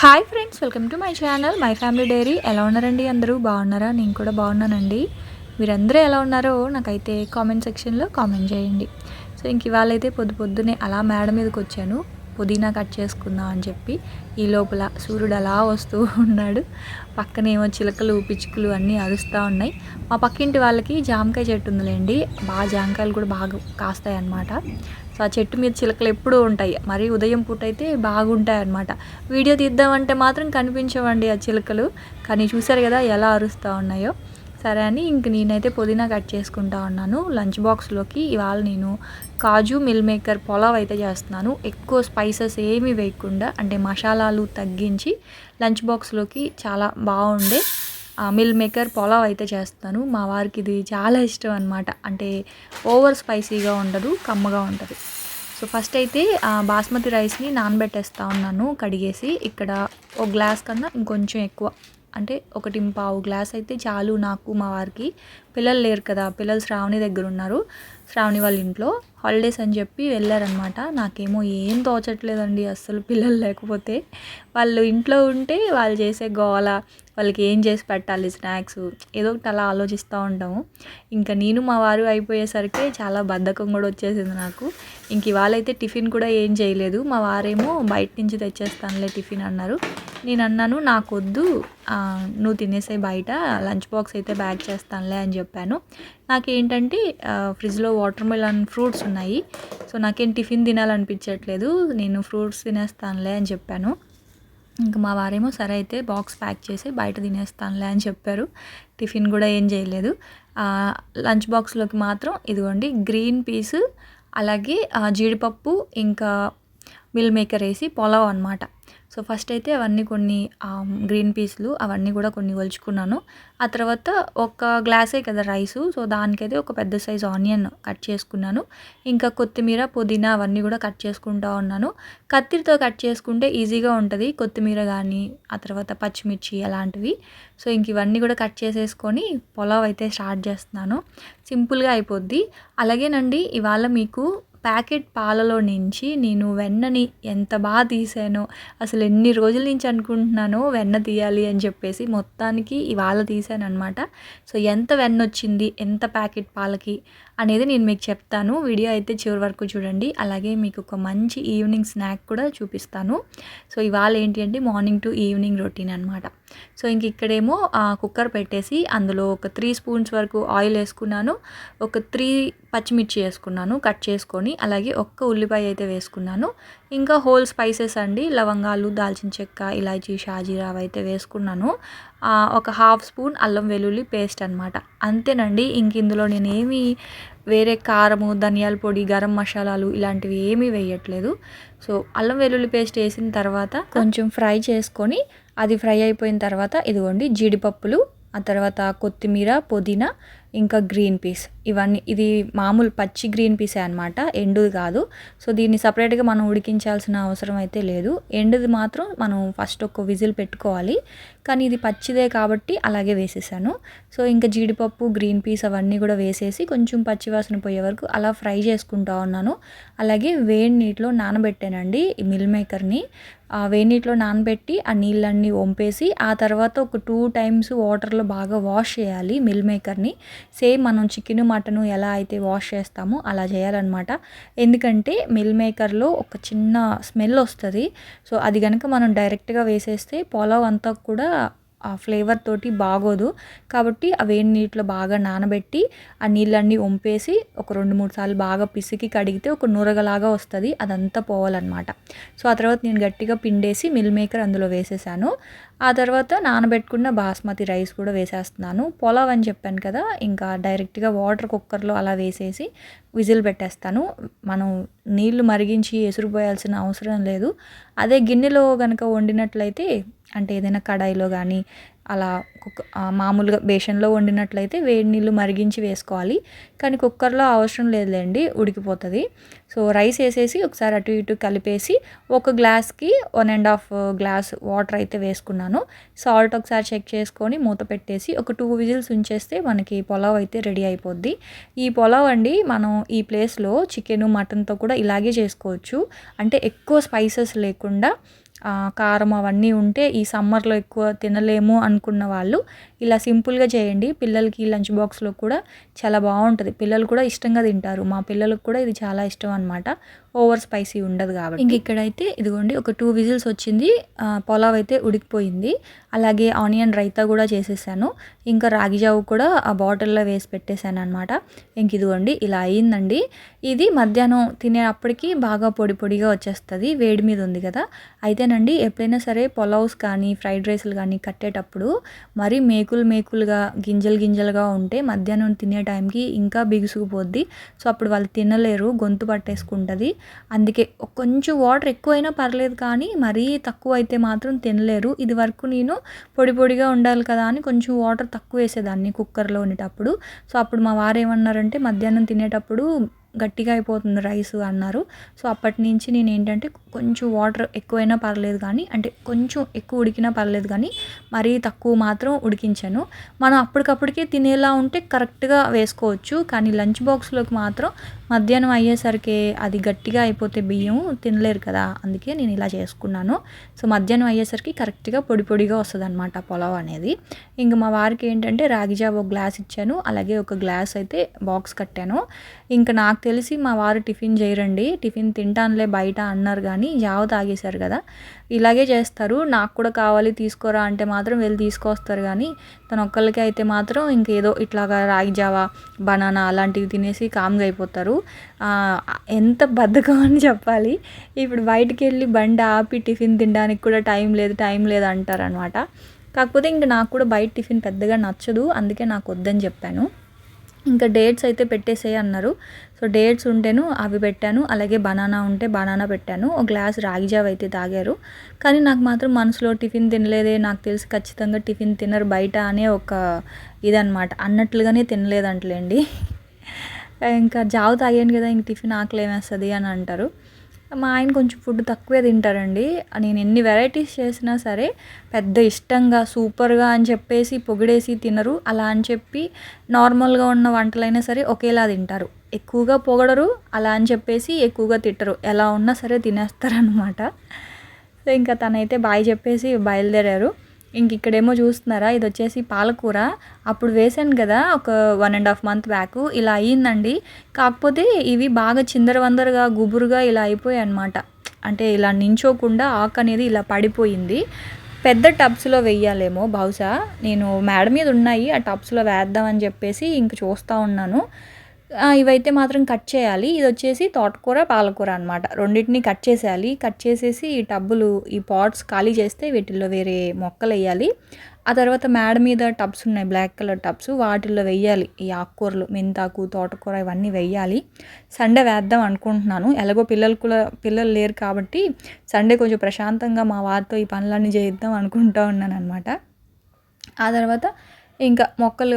Hi friends welcome to my channel. My family diary. ఎలా ఉన్నారండి అందరూ? బాగున్నారా? నేను కూడా బాగున్నానండి. మీరందరూ ఎలా ఉన్నారో నాకైతే కామెంట్ సెక్షన్లో కామెంట్ చేయండి. సో ఇంక ఇవాళ అయితే పొద్దు పొద్దునే అలా మేడ మీదకి వచ్చాను. పుదీనా కట్ చేసుకుందాం అని చెప్పి ఈ లోపల సూర్యుడు అలా వస్తూ ఉన్నాడు. పక్కనేమో చిలకలు పిచ్చుకలు అన్నీ అరుస్తూ ఉన్నాయి. మా పక్కింటి వాళ్ళకి జామకాయ చెట్టు ఉందిలేండి. బాగా జామకాయలు కూడా బాగా కాస్తాయి అన్నమాట సో ఆ చెట్టు మీద చిలకలు ఎప్పుడూ ఉంటాయి. మరి ఉదయం పూట అయితే బాగుంటాయి అన్నమాట. వీడియో తీద్దామంటే మాత్రం కనిపించవండి ఆ చిలకలు. కానీ చూసారు కదా ఎలా అరుస్తూ ఉన్నాయో. సరే అని ఇంక నేనైతే పుదీనా కట్ చేసుకుంటా ఉన్నాను. లంచ్ బాక్స్లోకి ఇవాళ నేను కాజు మిల్ మేకర్ పొలావ్ అయితే చేస్తున్నాను. ఎక్కువ స్పైసెస్ ఏమీ వేయకుండా అంటే మసాలాలు తగ్గించి లంచ్ బాక్స్లోకి చాలా బాగుండే. మిల్ మేకర్ పొలావ్ అయితే చేస్తాను. మా వారికి ఇది చాలా ఇష్టం అనమాట అంటే ఓవర్ స్పైసీగా ఉండదు కమ్మగా ఉంటుంది. సో ఫస్ట్ అయితే బాస్మతి రైస్ని నానబెట్టేస్తా ఉన్నాను కడిగేసి ఇక్కడ ఒక గ్లాస్ కన్నా ఇంకొంచెం ఎక్కువ. అంటే ఒకటి పావు గ్లాస్ అయితే చాలు నాకు మా వారికి. పిల్లలు లేరు కదా పిల్లలు శ్రావణి దగ్గర ఉన్నారు. శ్రావణి వాళ్ళ ఇంట్లో హాలిడేస్ అని చెప్పి వెళ్ళారనమాట నాకేమో ఏం తోచట్లేదండి అస్సలు పిల్లలు లేకపోతే. వాళ్ళు ఇంట్లో ఉంటే వాళ్ళు చేసే గోల వాళ్ళకి ఏం చేసి పెట్టాలి స్నాక్స్ ఏదో ఒకటి అలా ఆలోచిస్తూ ఉంటాము ఇంకా నేను మా వారు అయిపోయేసరికి చాలా బద్ధకం కూడా వచ్చేసింది నాకు. ఇంక ఇవాళైతే టిఫిన్ కూడా ఏం చేయలేదు. మా వారేమో బయట నుంచి తెచ్చేస్తానులే టిఫిన్ అన్నారు. నేను అన్నాను నాకు వద్దు నువ్వు తినేసే బయట లంచ్ బాక్స్ అయితే బ్యాగ్ చేస్తానులే అని చెప్పాను. నాకేంటంటే ఫ్రిడ్జ్లో వాటర్ మిలన్ ఫ్రూట్స్ ఉన్నాయి. సో నాకేం టిఫిన్ తినాలనిపించట్లేదు. నేను ఫ్రూట్స్ తినేస్తానులే అని చెప్పాను. ఇంకా మా వారేమో సరే అయితే బాక్స్ ప్యాక్ చేసి బయట తినేస్తానులే అని చెప్పారు. టిఫిన్ కూడా ఏం చేయలేదు. లంచ్ బాక్స్లోకి మాత్రం ఇదిగోండి గ్రీన్ పీస్ అలాగే జీడిపప్పు ఇంకా మిల్ మేకర్ వేసి పొలవ్ అనమాట సో ఫస్ట్ అయితే అవన్నీ కొన్ని గ్రీన్ పీస్లు అవన్నీ కూడా కొన్ని ఒలుచుకున్నాను ఆ తర్వాత ఒక గ్లాసే కదా రైసు సో దానికైతే ఒక పెద్ద సైజ్ ఆనియన్ కట్ చేసుకున్నాను. ఇంకా కొత్తిమీర పుదీనా అవన్నీ కూడా కట్ చేసుకుంటా ఉన్నాను. కత్తిరితో కట్ చేసుకుంటే ఈజీగా ఉంటుంది కొత్తిమీర కానీ ఆ తర్వాత పచ్చిమిర్చి అలాంటివి. సో ఇంక ఇవన్నీ కూడా కట్ చేసేసుకొని పొలావ్ అయితే స్టార్ట్ చేస్తున్నాను. సింపుల్గా అయిపోద్ది. అలాగేనండి ఇవాళ మీకు ప్యాకెట్ పాలలో నుంచి నేను వెన్నని ఎంత బాగా తీసానో అసలు ఎన్ని రోజుల నుంచి అనుకుంటున్నానో వెన్న తీయాలి అని చెప్పేసి మొత్తానికి ఇవాళ తీసాను అనమాట సో ఎంత వెన్న వచ్చింది ఎంత ప్యాకెట్ పాలకి అనేది నేను మీకు చెప్తాను. వీడియో అయితే చివరి వరకు చూడండి. అలాగే మీకు ఒక మంచి ఈవినింగ్ స్నాక్ కూడా చూపిస్తాను. సో ఇవాళ ఏంటి అంటే మార్నింగ్ టు ఈవినింగ్ రొటీన్ అనమాట సో ఇంక ఇక్కడేమో కుక్కర్ పెట్టేసి అందులో ఒక త్రీ స్పూన్స్ వరకు ఆయిల్ వేసుకున్నాను. ఒక త్రీ పచ్చిమిర్చి వేసుకున్నాను కట్ చేసుకొని అలాగే ఒక్క ఉల్లిపాయ అయితే వేసుకున్నాను. ఇంకా హోల్ స్పైసెస్ అండి లవంగాలు దాల్చిన చెక్క ఇలాచీ షాజీరా అయితే వేసుకున్నాను. ఒక హాఫ్ స్పూన్ అల్లం వెల్లుల్లి పేస్ట్ అనమాట అంతేనండి ఇంక ఇందులో నేనేమి వేరే కారము ధనియాల పొడి గరం మసాలాలు ఇలాంటివి ఏమీ వేయట్లేదు. సో అల్లం వెల్లుల్లి పేస్ట్ వేసిన తర్వాత కొంచెం ఫ్రై చేసుకొని అది ఫ్రై అయిపోయిన తర్వాత ఇదిగోండి జీడిపప్పులు ఆ తర్వాత కొత్తిమీర పుదీనా ఇంకా గ్రీన్ పీస్. ఇవన్నీ ఇది మామూలు పచ్చి గ్రీన్ పీసే అనమాట ఎండుది కాదు. సో దీన్ని సపరేట్గా మనం ఉడికించాల్సిన అవసరం అయితే లేదు. ఎండుది మాత్రం మనం ఫస్ట్ ఒక విజిల్ పెట్టుకోవాలి. కానీ ఇది పచ్చిదే కాబట్టి అలాగే వేసేసాను. సో ఇంకా జీడిపప్పు గ్రీన్ పీస్ అవన్నీ కూడా వేసేసి కొంచెం పచ్చివాసన పోయే వరకు అలా ఫ్రై చేసుకుంటా ఉన్నాను. అలాగే వేడి నీటిలో నానబెట్టానండి ఈ మిల్ మేకర్ని. ఆ వేడి నీటిలో నానబెట్టి ఆ నీళ్ళన్నీ వంపేసి ఆ తర్వాత ఒక టూ టైమ్స్ వాటర్లో బాగా వాష్ చేయాలి మిల్ మేకర్ని. సేమ్ మనం చికెన్ మటన్ ఎలా అయితే వాష్ చేస్తామో అలా చేయాలన్నమాట. ఎందుకంటే మిల్ మేకర్లో ఒక చిన్న స్మెల్ వస్తుంది. సో అది కనుక మనం డైరెక్ట్గా వేసేస్తే పొలవ్ అంతా కూడా ఆ ఫ్లేవర్ తోటి బాగోదు. కాబట్టి ఆ వేడి నీటిలో బాగా నానబెట్టి ఆ నీళ్ళన్నీ వంపేసి ఒక రెండు మూడు సార్లు బాగా పిసికి కడిగితే ఒక నూరగలాగా వస్తుంది. అదంతా పోవాలన్నమాట. సో ఆ తర్వాత నేను గట్టిగా పిండేసి మిల్ మేకర్ అందులో వేసేసాను. ఆ తర్వాత నానబెట్టుకున్న బాస్మతి రైస్ కూడా వేసేస్తున్నాను. పొలావ్ అని చెప్పాను కదా ఇంకా డైరెక్ట్గా వాటర్ కుక్కర్లో అలా వేసేసి విజిల్ పెట్టేస్తాను. మనం నీళ్ళు మరిగించి ఎసురుపోయాల్సిన అవసరం లేదు. అదే గిన్నెలో కనుక వండినట్లయితే అంటే ఏదైనా కడాయిలో కానీ అలా కుక్క మామూలుగా బేషన్లో వండినట్లయితే వేడి నీళ్ళు మరిగించి వేసుకోవాలి. కానీ కుక్కర్లో అవసరం లేదులేండి ఉడికిపోతుంది. సో రైస్ వేసేసి ఒకసారి అటు ఇటు కలిపేసి ఒక గ్లాస్కి one and half glass water అయితే వేసుకున్నాను. సాల్ట్ ఒకసారి చెక్ చేసుకొని మూత పెట్టేసి ఒక టూ విజిల్స్ ఉంచేస్తే మనకి పొలావ్ అయితే రెడీ అయిపోద్ది. ఈ పొలావ్ అండి మనం ఈ ప్లేస్లో చికెన్ మటన్తో కూడా ఇలాగే చేసుకోవచ్చు. అంటే ఎక్కువ స్పైసెస్ లేకుండా కారం అవన్నీ ఉంటే ఈ సమ్మర్లో ఎక్కువ తినలేము అనుకున్న వాళ్ళు ఇలా సింపుల్గా చేయండి. పిల్లలకి లంచ్ బాక్స్లో కూడా చాలా బాగుంటుంది. పిల్లలు కూడా ఇష్టంగా తింటారు. మా పిల్లలకు కూడా ఇది చాలా ఇష్టం అనమాట ఓవర్ స్పైసీ ఉండదు కాబట్టి. ఇంక ఇక్కడైతే ఇదిగోండి ఒక టూ విజిల్స్ వచ్చింది. పొలావ్ అయితే ఉడికిపోయింది. అలాగే ఆనియన్ రైతా కూడా చేసేసాను. ఇంకా రాగి జావు కూడా ఆ బాటిల్లో వేసి పెట్టేశాను అనమాట ఇంక ఇదిగోండి ఇలా అయిందండి. ఇది మధ్యాహ్నం తినేటప్పటికి బాగా పొడి పొడిగా వచ్చేస్తుంది. వేడి మీద ఉంది కదా. అయితేనండి ఎప్పుడైనా సరే పొలావ్స్ కానీ ఫ్రైడ్ రైస్లు కానీ కట్టేటప్పుడు మరీ మేకులు మేకులుగా గింజలు గింజలుగా ఉంటే మధ్యాహ్నం తినే టైంకి ఇంకా బిగుసుకుపోద్ది. సో అప్పుడు వాళ్ళు తినలేరు గొంతు పట్టేసుకుంటుంది. అందుకే కొంచెం వాటర్ ఎక్కువైనా పర్లేదు కానీ మరీ తక్కువ అయితే మాత్రం తినలేరు. ఇది వరకు నేను పొడి పొడిగా ఉండాలి కదా అని కొంచెం వాటర్ తక్కువ వేసేదాన్ని కుక్కర్లో ఉండేటప్పుడు. సో అప్పుడు మా వారు ఏమన్నారంటే మధ్యాహ్నం తినేటప్పుడు గట్టిగా అయిపోతుంది రైస్ అన్నారు. సో అప్పటి నుంచి నేను ఏంటంటే కొంచెం వాటర్ ఎక్కువైనా పర్లేదు కానీ అంటే కొంచెం ఎక్కువ ఉడికినా పర్లేదు కానీ మరీ తక్కువ మాత్రం ఉడికించాను. మనం అప్పటికప్పటికే తినేలా ఉంటే కరెక్ట్గా వేసుకోవచ్చు. కానీ లంచ్ బాక్స్లోకి మాత్రం మధ్యాహ్నం అయ్యేసరికి అది గట్టిగా అయిపోతే బియ్యం తినలేరు కదా అందుకే నేను ఇలా చేసుకున్నాను. సో మధ్యాహ్నం అయ్యేసరికి కరెక్ట్గా పొడి పొడిగా వస్తుంది అనమాట పొలవ్ అనేది. ఇంక మా వారికి ఏంటంటే రాగిజాబ్ ఒక గ్లాస్ ఇచ్చాను అలాగే ఒక గ్లాస్ అయితే బాక్స్ కట్టాను. ఇంకా నాకు తెలిసి మా వారు టిఫిన్ చేయరండి టిఫిన్ తింటానులే బయట అన్నారు కానీ జావ తాగేశారు కదా. ఇలాగే చేస్తారు నాకు కూడా కావాలి తీసుకోరా అంటే మాత్రం వెళ్ళి తీసుకొస్తారు కానీ తన ఒక్కళ్ళకి అయితే మాత్రం ఇంకేదో ఇట్లాగా రాగి జావా బనానా అలాంటివి తినేసి కామ్గా అయిపోతారు. ఎంత బద్ధకం అని చెప్పాలి. ఇప్పుడు బయటికి వెళ్ళి బండి ఆపి టిఫిన్ తినడానికి కూడా టైం లేదు టైం లేదు అంటారనమాట. కాకపోతే ఇంక నాకు కూడా బయట టిఫిన్ పెద్దగా నచ్చదు అందుకే నాకు వద్దని చెప్పాను. ఇంకా డేట్స్ అయితే పెట్టేసేయి అన్నారు. సో డేట్స్ ఉంటేను అవి పెట్టాను అలాగే బనానా ఉంటే బనానా పెట్టాను. ఒక గ్లాస్ రాగి జావ అయితే తాగారు. కానీ నాకు మాత్రం మనసులో టిఫిన్ తినలేదే నాకు తెలిసి ఖచ్చితంగా టిఫిన్ తినరు బయట అనే ఒక ఇదనమాట. అన్నట్లుగానే తినలేదంటలేండి. ఇంకా జావ తాగాను కదా ఇంక టిఫిన్ ఆకలి ఏమేస్తుంది అని అంటారు. మా ఆయన కొంచెం ఫుడ్ తక్కువే తింటారండి. నేను ఎన్ని వెరైటీస్ చేసినా సరే పెద్ద ఇష్టంగా సూపర్గా అని చెప్పేసి పొగిడేసి తినరు. అలా అని చెప్పి నార్మల్గా ఉన్న వంటలైనా సరే ఒకేలా తింటారు. ఎక్కువగా పొగడరు అలా అని చెప్పేసి ఎక్కువగా తిట్టరు. ఎలా ఉన్నా సరే తినేస్తారనమాట సో ఇంకా తనైతే బాయ్ చెప్పేసి బయలుదేరారు. ఇంక ఇక్కడేమో చూస్తున్నారా? ఇది వచ్చేసి పాలకూర. అప్పుడు వేసాను కదా ఒక one and half month back ఇలా అయ్యిందండి. కాకపోతే ఇవి బాగా చిందరవందరగా గుబురుగా ఇలా అయిపోయాయి అనమాట అంటే ఇలా నించోకుండా ఆకు అనేది ఇలా పడిపోయింది. పెద్ద టబ్స్లో వెయ్యాలేమో బహుశా. నేను మేడ మీద ఉన్నాయి ఆ టబ్స్లో వేద్దామని చెప్పేసి ఇంక చూస్తూ ఉన్నాను. ఇవైతే మాత్రం కట్ చేయాలి. ఇది వచ్చేసి తోటకూర పాలకూర అనమాట రెండింటిని కట్ చేసేయాలి. కట్ చేసేసి ఈ టబ్బులు ఈ పాట్స్ ఖాళీ చేస్తే వీటిల్లో వేరే మొక్కలు వేయాలి ఆ తర్వాత మేడ మీద టబ్స్ ఉన్నాయి బ్లాక్ కలర్ టబ్స్. వాటిల్లో వెయ్యాలి. ఈ ఆకుకూరలు మెంతాకు తోటకూర ఇవన్నీ వెయ్యాలి. సండే వేద్దాం అనుకుంటున్నాను. ఎలాగో పిల్లలు కూడా పిల్లలు లేరు కాబట్టి సండే కొంచెం ప్రశాంతంగా మా వారితో ఈ పనులన్నీ చేద్దాం అనుకుంటా ఉన్నాను అనమాట ఆ తర్వాత ఇంకా మొక్కలు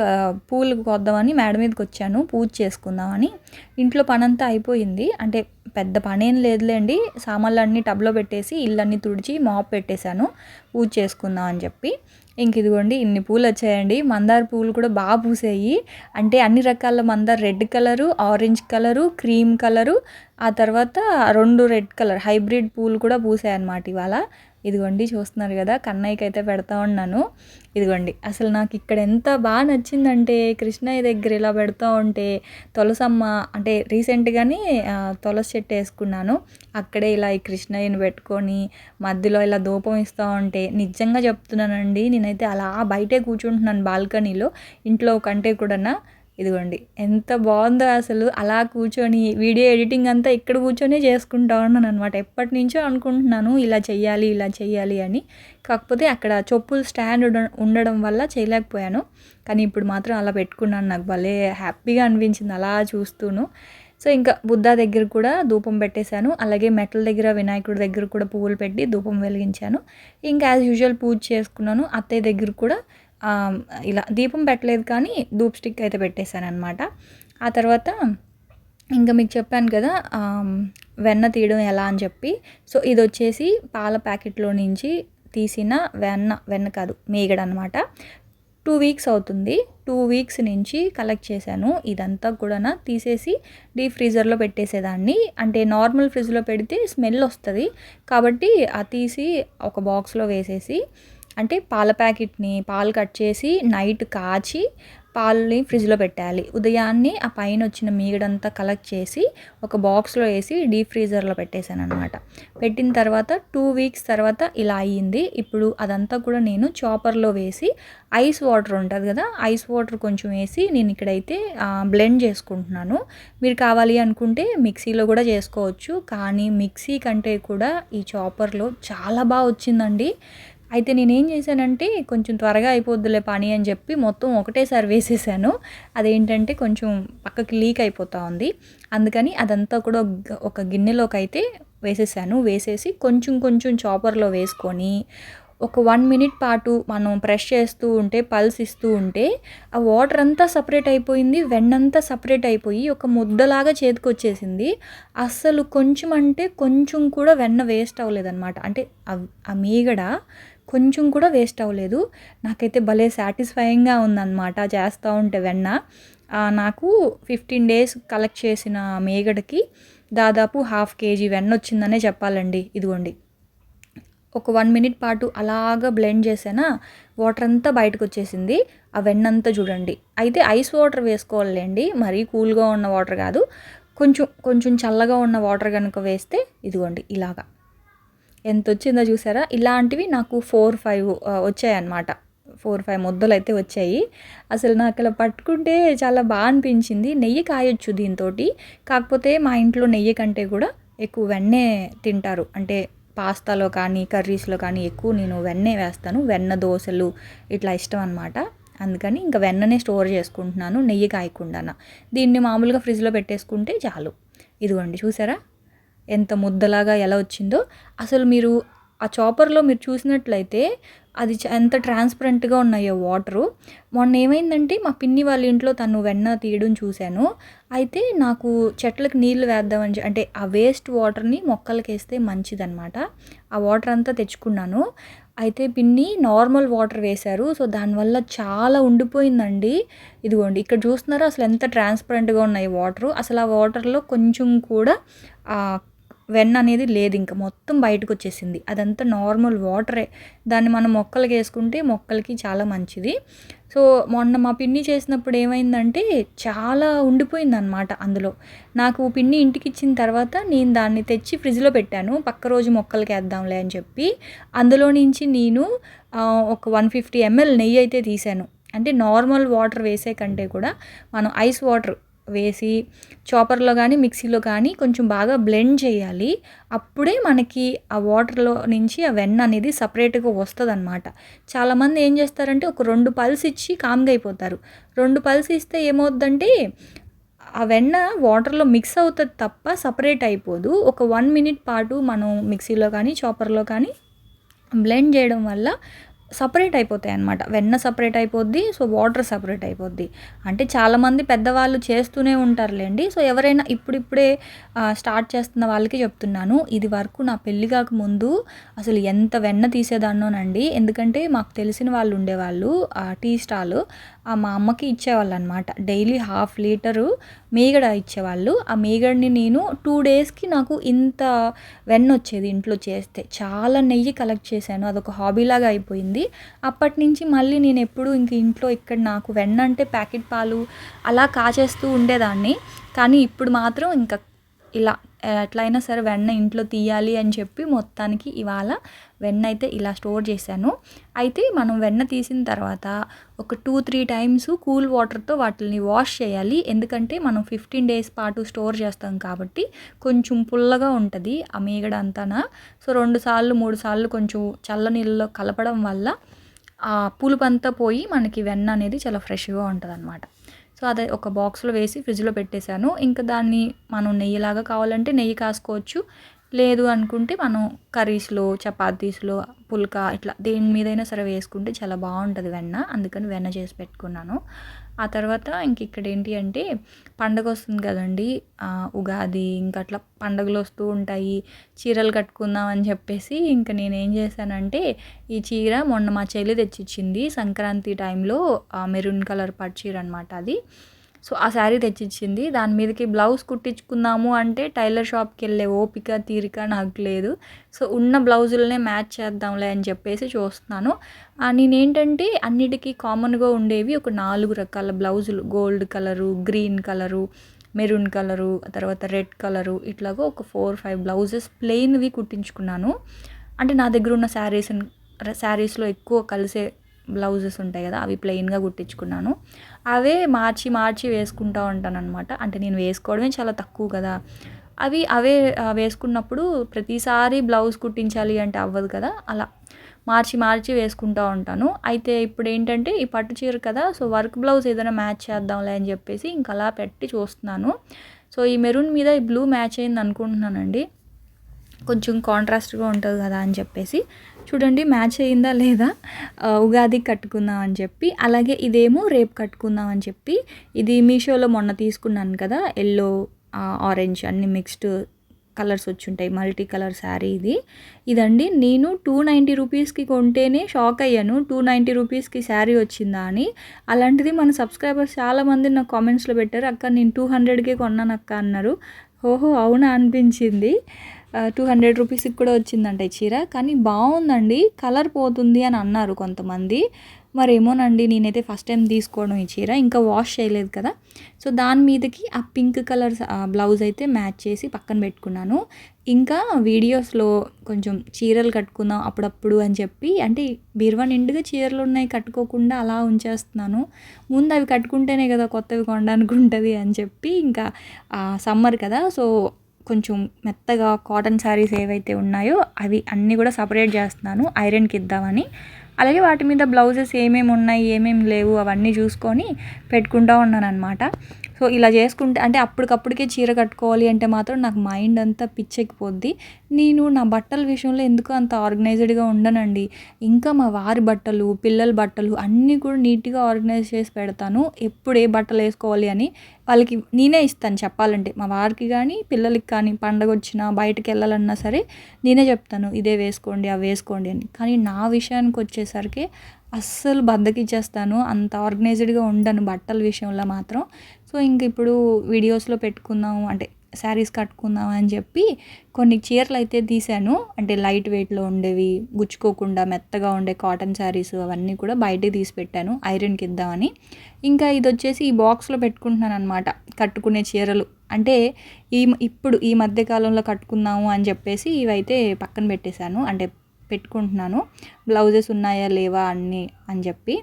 పూలు కొద్దామని మేడ మీదకి వచ్చాను పూజ చేసుకుందామని. ఇంట్లో పనంతా అయిపోయింది. అంటే పెద్ద పనేం లేదులేండి. సామాన్లు అన్నీ టబ్లో పెట్టేసి ఇల్లన్నీ తుడిచి మాప్ పెట్టేశాను. పూజ చేసుకుందాం అని చెప్పి. ఇంక ఇదిగోండి ఇన్ని పూలు వచ్చాయండి. మందార పూలు కూడా బాగా పూసాయి. అంటే అన్ని రకాల మందార red colour orange colour cream colour ఆ తర్వాత రెండు రెడ్ కలర్ హైబ్రిడ్ పూలు కూడా పూసాయి అన్నమాట ఇవాళ. ఇదిగోండి చూస్తున్నారు కదా కన్నయ్యకి అయితే పెడతా ఉన్నాను. ఇదిగోండి అసలు నాకు ఇక్కడ ఎంత బాగా నచ్చిందంటే కృష్ణయ్య దగ్గర ఇలా పెడతా ఉంటే తులసమ్మ అంటే రీసెంట్గానే తులసి చెట్టు వేసుకున్నాను. అక్కడే ఇలా ఈ కృష్ణయ్యని పెట్టుకొని మధ్యలో ఇలా ధూపం ఇస్తూ ఉంటే నిజంగా చెప్తున్నానండి నేనైతే అలా బయటే కూర్చుంటున్నాను బాల్కనీలో ఇంట్లో కంటే కూడా ఇదిగోండి ఎంత బాగుందో అసలు. అలా కూర్చొని వీడియో ఎడిటింగ్ అంతా ఇక్కడ కూర్చొని చేసుకుంటా ఉన్నాను అనమాట ఎప్పటి నుంచో అనుకుంటున్నాను ఇలా చెయ్యాలి ఇలా చెయ్యాలి అని. కాకపోతే అక్కడ చెప్పులు స్టాండ్ ఉండ- ఉండడం వల్ల చేయలేకపోయాను. కానీ ఇప్పుడు మాత్రం అలా పెట్టుకున్నాను. నాకు భలే హ్యాపీగా అనిపించింది అలా చూస్తూను. సో ఇంకా బుద్ధ దగ్గర కూడా ధూపం పెట్టేశాను. అలాగే మెట్ల దగ్గర వినాయకుడి దగ్గర కూడా పువ్వులు పెట్టి ధూపం వెలిగించాను. ఇంకా యాజ్ యూజువల్ పూజ చేసుకున్నాను. అత్తయ్య దగ్గర కూడా ఇలా దీపం పెట్టలేదు కానీ ధూప్ స్టిక్ అయితే పెట్టేశాను అనమాట ఆ తర్వాత ఇంకా మీకు చెప్పాను కదా వెన్న తీయడం ఎలా అని చెప్పి. సో ఇది వచ్చేసి పాల ప్యాకెట్లో నుంచి తీసిన వెన్న వెన్న కాదు మేగడ అనమాట టూ వీక్స్ అవుతుంది. టూ వీక్స్ నుంచి కలెక్ట్ చేశాను. ఇదంతా కూడా తీసేసి డీప్ ఫ్రీజర్లో పెట్టేసేదాన్ని. అంటే నార్మల్ ఫ్రిడ్జ్లో పెడితే స్మెల్ వస్తుంది. కాబట్టి ఆ తీసి ఒక బాక్స్లో వేసేసి అంటే పాల ప్యాకెట్ని పాలు కట్ చేసి నైట్ కాచి పాలని ఫ్రిడ్జ్లో పెట్టాలి. ఉదయాన్నే ఆ పైన వచ్చిన మీగడంతా కలెక్ట్ చేసి ఒక బాక్స్లో వేసి డీప్ ఫ్రీజర్లో పెట్టేశాను అనమాట పెట్టిన తర్వాత టూ వీక్స్ తర్వాత ఇలా అయ్యింది. ఇప్పుడు అదంతా కూడా నేను చాపర్లో వేసి ఐస్ వాటర్ ఉంటుంది కదా ఐస్ వాటర్ కొంచెం వేసి నేను ఇక్కడైతే బ్లెండ్ చేసుకుంటున్నాను. మీరు కావాలి అనుకుంటే మిక్సీలో కూడా చేసుకోవచ్చు. కానీ మిక్సీ కంటే కూడా ఈ చాపర్లో చాలా బాగా వచ్చిందండి. అయితే నేనేం చేశానంటే కొంచెం త్వరగా అయిపోద్దులే పని అని చెప్పి మొత్తం ఒకటేసారి వేసేసాను. అదేంటంటే కొంచెం పక్కకి లీక్ అయిపోతూ ఉంది. అందుకని అదంతా కూడా ఒక గిన్నెలోకి అయితే వేసేసాను. వేసేసి కొంచెం కొంచెం చాపర్లో వేసుకొని ఒక వన్ మినిట్ పాటు మనం ప్రెష్ చేస్తూ ఉంటే పల్స్ ఇస్తూ ఉంటే ఆ వాటర్ అంతా సపరేట్ అయిపోయింది. వెన్నంతా సపరేట్ అయిపోయి ఒక ముద్దలాగా చేతికి వచ్చేసింది అస్సలు కొంచెం అంటే కొంచెం కూడా వెన్న వేస్ట్ అవ్వలేదన్నమాట. అంటే ఆ మీగడ కొంచెం కూడా వేస్ట్ అవ్వలేదు. నాకైతే భలే సాటిస్ఫైయింగ్గా ఉందన్నమాట చేస్తూ ఉంటే వెన్న. నాకు ఫిఫ్టీన్ డేస్ కలెక్ట్ చేసిన మేగడకి దాదాపు హాఫ్ కేజీ వెన్న వచ్చిందనే చెప్పాలండి. ఇదిగోండి. ఒక వన్ మినిట్ పాటు అలాగా బ్లెండ్ చేసానా వాటర్ అంతా బయటకు వచ్చేసింది. ఆ వెన్నంతా చూడండి. అయితే ఐస్ వాటర్ వేసుకోవాలండి. మరీ కూల్గా ఉన్న వాటర్ కాదు. కొంచెం కొంచెం చల్లగా ఉన్న వాటర్ కనుక వేస్తే ఇదిగోండి ఇలాగా. ఎంత వచ్చిందో చూసారా? ఇలాంటివి నాకు ఫోర్ ఫైవ్ వచ్చాయన్నమాట. ఫోర్ ఫైవ్ ముద్దలు అయితే వచ్చాయి. అసలు నాకు అలా పట్టుకుంటే చాలా బాగా అనిపించింది. నెయ్యి కాయొచ్చు దీంతో కాకపోతే మా ఇంట్లో నెయ్యి కంటే కూడా ఎక్కువ వెన్నే తింటారు. అంటే పాస్తాలో కానీ కర్రీస్లో కానీ ఎక్కువ నేను వెన్నే వేస్తాను. వెన్న దోశలు ఇట్లా ఇష్టం అనమాట అందుకని ఇంకా వెన్ననే స్టోర్ చేసుకుంటున్నాను నెయ్యి కాయకుండా దీన్ని మామూలుగా ఫ్రిడ్జ్లో పెట్టేసుకుంటే చాలు. ఇదిగోండి చూసారా? ఎంత ముద్దలాగా ఎలా వచ్చిందో. అసలు మీరు ఆ చాపర్లో మీరు చూసినట్లయితే అది ఎంత ట్రాన్స్పరెంట్గా ఉన్నాయో వాటరు. మొన్న ఏమైందంటే మా పిన్ని వాళ్ళ ఇంట్లో తను వెన్న తీయడం చూశాను. అయితే నాకు చెట్లకు నీళ్ళు వేద్దామని అంటే ఆ వేస్ట్ వాటర్ని మొక్కలకి వేస్తే మంచిదన్నమాట. ఆ వాటర్ అంతా తెచ్చుకున్నాను. అయితే పిన్ని నార్మల్ వాటర్ వేశారు. సో దానివల్ల చాలా ఉండిపోయిందండి. ఇదిగోండి ఇక్కడ చూస్తున్నారా అసలు ఎంత ట్రాన్స్పరెంట్గా ఉన్నాయి వాటరు. అసలు ఆ వాటర్లో కొంచెం కూడా వెన్న అనేది లేదు ఇంకా మొత్తం బయటకు వచ్చేసింది అదంతా నార్మల్ వాటరే. దాన్ని మనం మొక్కలకి వేసుకుంటే మొక్కలకి చాలా మంచిది. సో మొన్న మా పిన్ని చేసినప్పుడు ఏమైందంటే చాలా ఉండిపోయింది అనమాట అందులో. నాకు పిన్ని ఇంటికి ఇచ్చిన తర్వాత నేను దాన్ని తెచ్చి ఫ్రిడ్జ్లో పెట్టాను. పక్క రోజు మొక్కలకి వేద్దాంలే అని చెప్పి. అందులో నుంచి నేను ఒక వన్ ఫిఫ్టీ ఎంఎల్ నెయ్యి అయితే తీసాను అంటే నార్మల్ వాటర్ వేసే కంటే కూడా మనం ఐస్ వాటర్ వేసి చాపర్లో కానీ మిక్సీలో కానీ కొంచెం బాగా బ్లెండ్ చేయాలి. అప్పుడే మనకి ఆ వాటర్లో నుంచి ఆ వెన్న అనేది సపరేట్గా వస్తుంది అనమాట చాలామంది ఏం చేస్తారంటే ఒక రెండు పల్స్ ఇచ్చి కామ్గా అయిపోతారు. రెండు పల్స్ ఇస్తే ఏమవుద్దంటే ఆ వెన్న వాటర్లో మిక్స్ అవుతుంది తప్ప సపరేట్ అయిపోదు. ఒక వన్ మినిట్ పాటు మనం మిక్సీలో కానీ చాపర్లో కానీ బ్లెండ్ చేయడం వల్ల సపరేట్ అయిపోతాయి అనమాట వెన్న సపరేట్ అయిపోద్ది సో వాటర్ సపరేట్ అయిపోద్ది. అంటే చాలామంది పెద్దవాళ్ళు చేస్తూనే ఉంటారులేండి. సో ఎవరైనా ఇప్పుడిప్పుడే స్టార్ట్ చేస్తున్న వాళ్ళకి చెప్తున్నాను. ఇది వరకు నా పెళ్ళి కాక ముందు అసలు ఎంత వెన్న తీసేదాన్నోనండి. ఎందుకంటే మాకు తెలిసిన వాళ్ళు ఉండేవాళ్ళు టీ స్టాల్. మా అమ్మకి ఇచ్చేవాళ్ళు అనమాట డైలీ హాఫ్ లీటరు మీగడ ఇచ్చేవాళ్ళు. ఆ మీగడని నేను టూ డేస్కి నాకు ఇంత వెన్న వచ్చేది ఇంట్లో చేస్తే. చాలా నెయ్యి కలెక్ట్ చేశాను. అదొక హాబీలాగా అయిపోయింది. అప్పటి నుంచి మళ్ళీ నేను ఎప్పుడు ఇంక ఇంట్లో ఇక్కడ నాకు వెన్న అంటే ప్యాకెట్ పాలు అలా కాచేస్తూ ఉండేదాన్ని. కానీ ఇప్పుడు మాత్రం ఇంకా ఇలా ఎట్లయినా సరే వెన్న ఇంట్లో తీయాలి అని చెప్పి మొత్తానికి ఇవాళ వెన్న అయితే ఇలా స్టోర్ చేశాను. అయితే మనం వెన్న తీసిన తర్వాత ఒక టూ త్రీ టైమ్స్ కూల్ వాటర్తో వాటిని వాష్ చేయాలి. ఎందుకంటే మనం ఫిఫ్టీన్ డేస్ పాటు స్టోర్ చేస్తాం కాబట్టి కొంచెం పుల్లగా ఉంటుంది ఆ మీగడ అంతానా. సో రెండు సార్లు మూడు సార్లు కొంచెం చల్ల నీళ్ళలో కలపడం వల్ల ఆ పులుపంతా పోయి మనకి వెన్న అనేది చాలా ఫ్రెష్గా ఉంటుంది అనమాట సో అదే ఒక బాక్స్లో వేసి ఫ్రిడ్జ్లో పెట్టేశాను. ఇంకా దాన్ని మనం నెయ్యిలాగా కావాలంటే నెయ్యి కాసుకోవచ్చు. లేదు అనుకుంటే మనం కర్రీస్లో చపాతీస్లో పుల్కా ఇట్లా దేని మీదైనా సరే వేసుకుంటే చాలా బాగుంటుంది వెన్న. అందుకని వెన్న చేసి పెట్టుకున్నాను. ఆ తర్వాత ఇంక ఇక్కడ ఏంటి అంటే పండగ వస్తుంది కదండి ఉగాది ఇంకా అట్లా పండగలు వస్తూ ఉంటాయి చీరలు కట్టుకుందాం అని చెప్పేసి ఇంకా నేను ఏం చేశానంటే ఈ చీర మొన్న మా చెల్లి తెచ్చిచ్చింది సంక్రాంతి టైంలో మెరూన్ కలర్ పట్టు చీర అనమాట అది. సో ఆ శారీ తెచ్చిచ్చింది. దాని మీదకి బ్లౌజ్ కుట్టించుకుందాము అంటే టైలర్ షాప్కి వెళ్ళే ఓపిక తీరిక నాకు లేదు. సో ఉన్న బ్లౌజులనే మ్యాచ్ చేద్దాంలే అని చెప్పేసి చూస్తున్నాను. నేనేంటంటే అన్నిటికీ కామన్గా ఉండేవి ఒక నాలుగు రకాల బ్లౌజులు. Gold colour green colour maroon colour తర్వాత రెడ్ కలరు ఇట్లాగా ఒక ఫోర్ ఫైవ్ బ్లౌజెస్ ప్లెయిన్వి కుట్టించుకున్నాను. అంటే నా దగ్గర ఉన్న శారీస్ శారీస్లో ఎక్కువ కలిసే బ్లౌజెస్ ఉంటాయి కదా అవి ప్లెయిన్గా కుట్టించుకున్నాను. అవే మార్చి మార్చి వేసుకుంటూ ఉంటాను అనమాట అంటే నేను వేసుకోవడమే చాలా తక్కువ కదా. అవి అవే వేసుకున్నప్పుడు ప్రతిసారి బ్లౌజ్ కుట్టించాలి అంటే అవ్వదు కదా అలా మార్చి మార్చి వేసుకుంటూ ఉంటాను. అయితే ఇప్పుడు ఏంటంటే ఈ పట్టు చీర కదా సో వర్క్ బ్లౌజ్ ఏదైనా మ్యాచ్ చేద్దాంలే అని చెప్పేసి ఇంకా అలా పెట్టి చూస్తున్నాను. సో ఈ మెరూన్ మీద ఈ బ్లూ మ్యాచ్ అయింది అనుకుంటున్నానండి కొంచెం కాంట్రాస్ట్గా ఉంటుంది కదా అని చెప్పేసి. చూడండి మ్యాచ్ అయిందా లేదా? ఉగాది ఉగాదికి కట్టుకుందాం అని చెప్పి అలాగే ఇదేమో రేపు కట్టుకుందాం అని చెప్పి ఇది మీషోలో మొన్న తీసుకున్నాను కదా ఎల్లో ఆరెంజ్ అన్ని మిక్స్డ్ కలర్స్ వచ్చుంటాయి మల్టీ కలర్ శారీ ఇది. ఇదండి నేను టూ నైంటీ రూపీస్కి కొంటేనే షాక్ అయ్యాను. టూ నైంటీ రూపీస్కి శారీ వచ్చిందా అని. అలాంటిది మన సబ్స్క్రైబర్స్ చాలామంది నాకు కామెంట్స్లో పెట్టారు అక్క నేను టూ హండ్రెడ్కే కొన్నాను అక్క అన్నారు. ఓహో అవునా అనిపించింది. టూ హండ్రెడ్ రూపీస్కి కూడా వచ్చిందంట ఈ చీర. కానీ బాగుందండి. కలర్ పోతుంది అని అన్నారు కొంతమంది. మరేమోనండి నేనైతే ఫస్ట్ టైం తీసుకోవడం ఈ చీర. ఇంకా వాష్ చేయలేదు కదా. సో దాని మీదకి ఆ పింక్ కలర్ బ్లౌజ్ అయితే మ్యాచ్ చేసి పక్కన పెట్టుకున్నాను. ఇంకా వీడియోస్లో కొంచెం చీరలు కట్టుకుందాం అప్పుడప్పుడు అని చెప్పి అంటే బీరువా నిండుగా చీరలు ఉన్నాయి కట్టుకోకుండా అలా ఉంచేస్తున్నాను. ముందు అవి కట్టుకుంటేనే కదా కొత్తవి కొనడానికి ఉంటుంది అని చెప్పి ఇంకా సమ్మర్ కదా. సో కొంచెం మెత్తగా కాటన్ శారీస్ ఏవైతే ఉన్నాయో అవి అన్నీ కూడా సపరేట్ చేస్తున్నాను ఐరన్కి ఇద్దామని. అలాగే వాటి మీద బ్లౌజెస్ ఏమేమి ఉన్నాయి ఏమేమి లేవు అవన్నీ చూసుకొని పెట్టుకుంటా ఉన్నాను అనమాట సో ఇలా చేసుకుంటే అంటే అప్పటికప్పటికే చీర కట్టుకోవాలి అంటే మాత్రం నాకు మైండ్ అంతా పిచ్చెక్కిపోద్ది. నేను నా బట్టల విషయంలో ఎందుకు అంత ఆర్గనైజ్డ్గా ఉండనండి? ఇంకా మా వారి బట్టలు పిల్లల బట్టలు అన్నీ కూడా నీట్గా ఆర్గనైజ్ చేసి పెడతాను. ఎప్పుడు ఏ బట్టలు వేసుకోవాలి అని వాళ్ళకి నేనే ఇస్తాను చెప్పాలంటే. మా వారికి కానీ పిల్లలకి కానీ పండగ వచ్చినా బయటకు వెళ్ళాలన్నా సరే నేనే చెప్తాను ఇదే వేసుకోండి అవి వేసుకోండి అని. కానీ నా విషయానికి వచ్చేసరికి అస్సలు బద్దకిచ్చేస్తాను. అంత ఆర్గనైజ్డ్గా ఉండను బట్టల విషయంలో మాత్రం. సో ఇంక ఇప్పుడు వీడియోస్లో పెట్టుకుందాం అంటే శారీస్ కట్టుకుందాం అని చెప్పి కొన్ని చీరలు అయితే తీశాను. అంటే లైట్ వెయిట్లో ఉండేవి గుచ్చుకోకుండా మెత్తగా ఉండే కాటన్ శారీస్ అవన్నీ కూడా బయటకి తీసి పెట్టాను ఐరన్కి ఇద్దామని. ఇంకా ఇది వచ్చేసి ఈ బాక్స్లో పెట్టుకుంటున్నాను అనమాట కట్టుకునే చీరలు. అంటే ఈ ఇప్పుడు ఈ మధ్యకాలంలో కట్టుకుందాము అని చెప్పేసి ఇవైతే పక్కన పెట్టేశాను అంటే పెట్టుకుంటున్నాను. బ్లౌజెస్ ఉన్నాయా లేవా అన్నీ అని చెప్పి.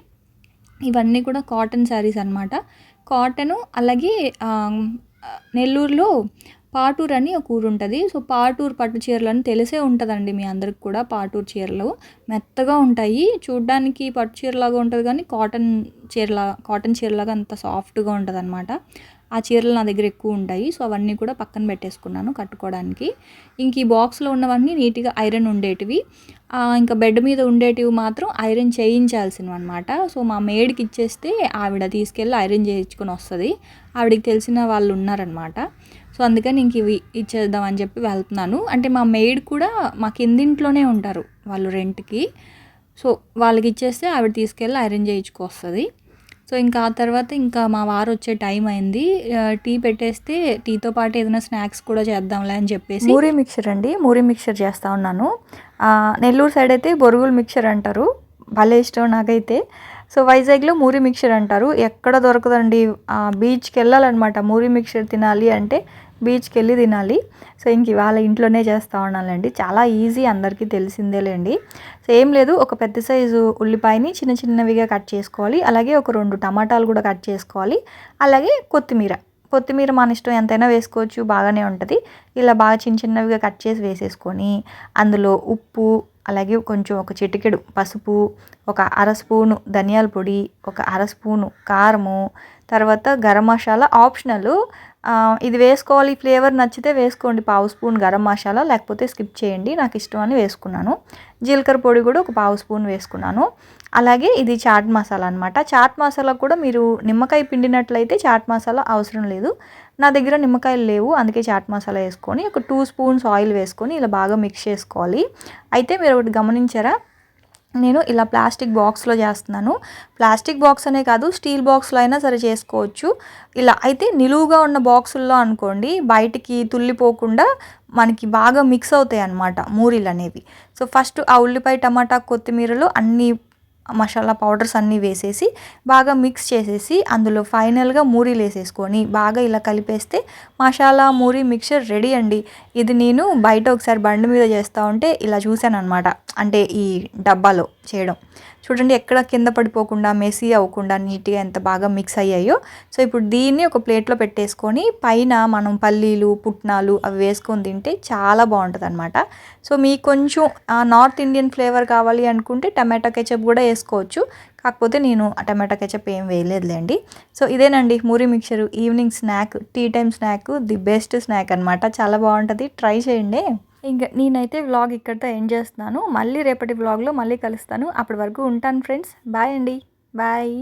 ఇవన్నీ కూడా కాటన్ శారీస్ అనమాట కాటను అలాగే నెల్లూరులో పాటూర్ అని ఒక ఊరు ఉంటుంది. సో పాటూర్ పట్టు చీరలు అని తెలిసే ఉంటుందండి మీ అందరికి కూడా పాటూర్ చీరలు. మెత్తగా ఉంటాయి. చూడ్డానికి పట్టు చీరలాగా ఉంటుంది కానీ కాటన్ చీరలా కాటన్ చీరలాగా అంత సాఫ్ట్గా ఉంటుంది అనమాట ఆ చీరలు నా దగ్గర ఎక్కువ ఉంటాయి. సో అవన్నీ కూడా పక్కన పెట్టేసుకున్నాను కట్టుకోవడానికి. ఇంక ఈ బాక్స్లో ఉన్నవన్నీ నీట్గా ఐరన్ ఉండేటివి. ఇంకా బెడ్ మీద ఉండేటివి మాత్రం ఐరన్ చేయించాల్సినవి అనమాట సో మా మేడ్కి ఇచ్చేస్తే ఆవిడ తీసుకెళ్ళి ఐరన్ చేయించుకొని వస్తుంది. ఆవిడకి తెలిసిన వాళ్ళు ఉన్నారనమాట సో అందుకని ఇంక ఇవి ఇచ్చేద్దామని చెప్పి వెళ్తున్నాను. అంటే మా మేడ్ కూడా మా కిందింట్లోనే ఉంటారు వాళ్ళు రెంట్కి. సో వాళ్ళకి ఇచ్చేస్తే ఆవిడ తీసుకెళ్ళి ఐరన్ చేయించుకొస్తుంది. సో ఇంకా ఆ తర్వాత ఇంకా మా వారు వచ్చే టైం అయింది. టీ పెట్టేస్తే టీతో పాటు ఏదైనా స్నాక్స్ కూడా చేద్దాంలే అని చెప్పేసి మూరీ మిక్చర్ అండి మూరీ మిక్చర్ చేస్తూ ఉన్నాను. నెల్లూరు సైడ్ అయితే బొరుగులు మిక్చర్ అంటారు. భలే ఇష్టం నాకైతే. సో వైజాగ్లో మూరి మిక్చర్ అంటారు. ఎక్కడ దొరకదండి? బీచ్కి వెళ్ళాలన్నమాట మూరి మిక్చర్ తినాలి అంటే బీచ్కి వెళ్ళి తినాలి. సో ఇంక ఇవాళ ఇంట్లోనే చేస్తూ ఉన్నానండి చాలా ఈజీ అందరికీ తెలిసిందేలేండి. సో ఏం లేదు ఒక పెద్ద సైజు ఉల్లిపాయని చిన్న చిన్నవిగా కట్ చేసుకోవాలి. అలాగే ఒక రెండు టమాటాలు కూడా కట్ చేసుకోవాలి. అలాగే కొత్తిమీర. కొత్తిమీర మన ఇష్టం ఎంతైనా వేసుకోవచ్చు బాగానే ఉంటుంది. ఇలా బాగా చిన్న చిన్నవిగా కట్ చేసి వేసేసుకొని అందులో ఉప్పు అలాగే కొంచెం ఒక చిటికెడు పసుపు ఒక అర స్పూను ధనియాల పొడి ఒక అర స్పూను కారము తర్వాత గరం మసాలా ఆప్షనల్ ఇది వేసుకోవాలి ఫ్లేవర్ నచ్చితే వేసుకోండి. పావు స్పూన్ గరం మసాలా లేకపోతే స్కిప్ చేయండి. నాకు ఇష్టం అని వేసుకున్నాను. జీలకర్ర పొడి కూడా ఒక పావు స్పూన్ వేసుకున్నాను. అలాగే ఇది చాట్ మసాలా అనమాట చాట్ మసాలా కూడా మీరు నిమ్మకాయ పిండినట్లయితే చాట్ మసాలా అవసరం లేదు. నా దగ్గర నిమ్మకాయలు లేవు అందుకే చాట్ మసాలా వేసుకొని ఒక టూ స్పూన్స్ ఆయిల్ వేసుకొని ఇలా బాగా మిక్స్ చేసుకోవాలి. అయితే మీరు ఒకటి గమనించారా? నేను ఇలా ప్లాస్టిక్ బాక్స్లో చేస్తున్నాను. ప్లాస్టిక్ బాక్స్ అనే కాదు స్టీల్ బాక్స్లో అయినా సరే చేసుకోవచ్చు. ఇలా అయితే నిలువుగా ఉన్న బాక్సుల్లో అనుకోండి బయటికి తుల్లిపోకుండా మనకి బాగా మిక్స్ అవుతాయి అన్నమాట మూరీలు అనేవి సో ఫస్ట్ ఆ ఉల్లిపాయ టమాటా కొత్తిమీరలు అన్నీ మసాలా పౌడర్స్ అన్నీ వేసేసి బాగా మిక్స్ చేసేసి అందులో ఫైనల్గా మూరీలు వేసేసుకొని బాగా ఇలా కలిపేస్తే మసాలా మూరీ మిక్చర్ రెడీ అండి. ఇది నేను బయట ఒకసారి బండి మీద చేస్తూ ఉంటే ఇలా చూశాను అనమాట అంటే ఈ డబ్బాలో. చేయడం. చూడండి ఎక్కడ కింద పడిపోకుండా మెస్సీ అవ్వకుండా నీట్గా ఎంత బాగా మిక్స్ అయ్యాయో. సో ఇప్పుడు దీన్ని ఒక ప్లేట్లో పెట్టేసుకొని పైన మనం పల్లీలు పుట్నాలు అవి వేసుకొని తింటే చాలా బాగుంటుంది అనమాట సో మీకు కొంచెం నార్త్ ఇండియన్ ఫ్లేవర్ కావాలి అనుకుంటే టమాటా కెచప్ కూడా వేసుకోవచ్చు. కాకపోతే నేను ఆ టమాటా కెచప్ ఏం వేయలేదులేండి. సో ఇదేనండి మూరీ mixture evening snack tea time snack the best snack అనమాట చాలా బాగుంటుంది. ట్రై చేయండి. ఇంకా నేనైతే వ్లాగ్ ఇక్కడితో ఎండ్ చేస్తున్నాను. మళ్ళీ రేపటి వ్లాగ్లో మళ్ళీ కలుస్తాను. అప్పటి వరకు ఉంటాను ఫ్రెండ్స్ బాయ్ అండి. బాయ్